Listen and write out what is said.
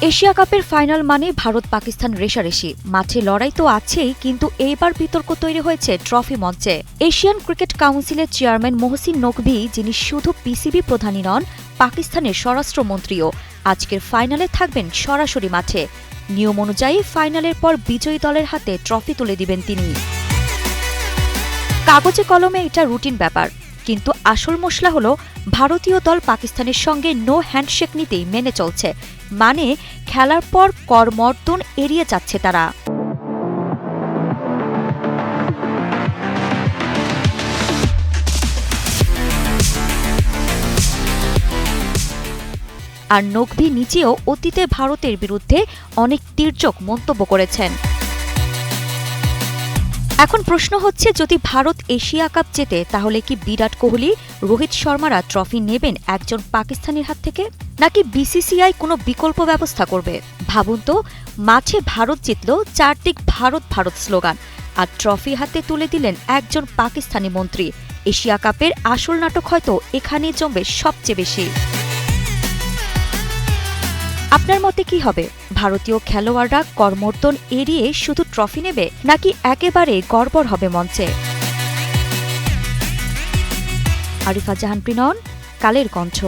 Asia কাপের final মানে ভারত পাকিস্তান রেশারেশি মাঠে লড়াই তো আছেই, কিন্তু এইবার বিতর্ক তৈরি হয়েছে ট্রফি মঞ্চে। এশিয়ান ক্রিকেট কাউন্সিলের চেয়ারম্যান মোহসিন নকভি, যিনি শুধু পিসিবি প্রধানই নন, পাকিস্তানের স্বরাষ্ট্রমন্ত্রীও, আজকের ফাইনালে থাকবেন সরাসরি মাঠে। নিয়ম অনুযায়ী ফাইনালের পর বিজয়ী দলের হাতে ট্রফি তুলে দিবেন তিনি। কাগজে কলমে এটা রুটিন ব্যাপার। কিন্তু আসল মশলা হলো ভারতীয় দল পাকিস্তানের সঙ্গে নো হ্যান্ডশেক নিতেই মেনে চলছে। মানে খেলার পর করমর্দন এড়িয়ে যাচ্ছে তারা। আর নকভি নিজেও অতীতে ভারতের বিরুদ্ধে অনেক তীর্যক মন্তব্য করেছেন। এখন প্রশ্ন হচ্ছে, যদি ভারত এশিয়া কাপ জেতে, তাহলে কি বিরাট কোহলি, রোহিত শর্মারা ট্রফি নেবেন একজন পাকিস্তানির হাত থেকে? নাকি বিসিসিআই কোনো বিকল্প ব্যবস্থা করবে? ভাবুন তো, মাঠে ভারত জিতল চারদিক ভারত ভারত স্লোগান, আর ট্রফি হাতে তুলে দিলেন একজন পাকিস্তানি মন্ত্রী। এশিয়া কাপের আসল নাটক হয়তো এখানেই জমবে সবচেয়ে বেশি। আপনার মতে কি হবে? ভারতীয় খেলোয়াড়রা কর্মর্তন এড়িয়ে শুধু ট্রফি নেবে, নাকি একেবারে গড়বড় হবে মঞ্চে? আরিফা জাহান, প্রিনন, কালের কণ্ঠ।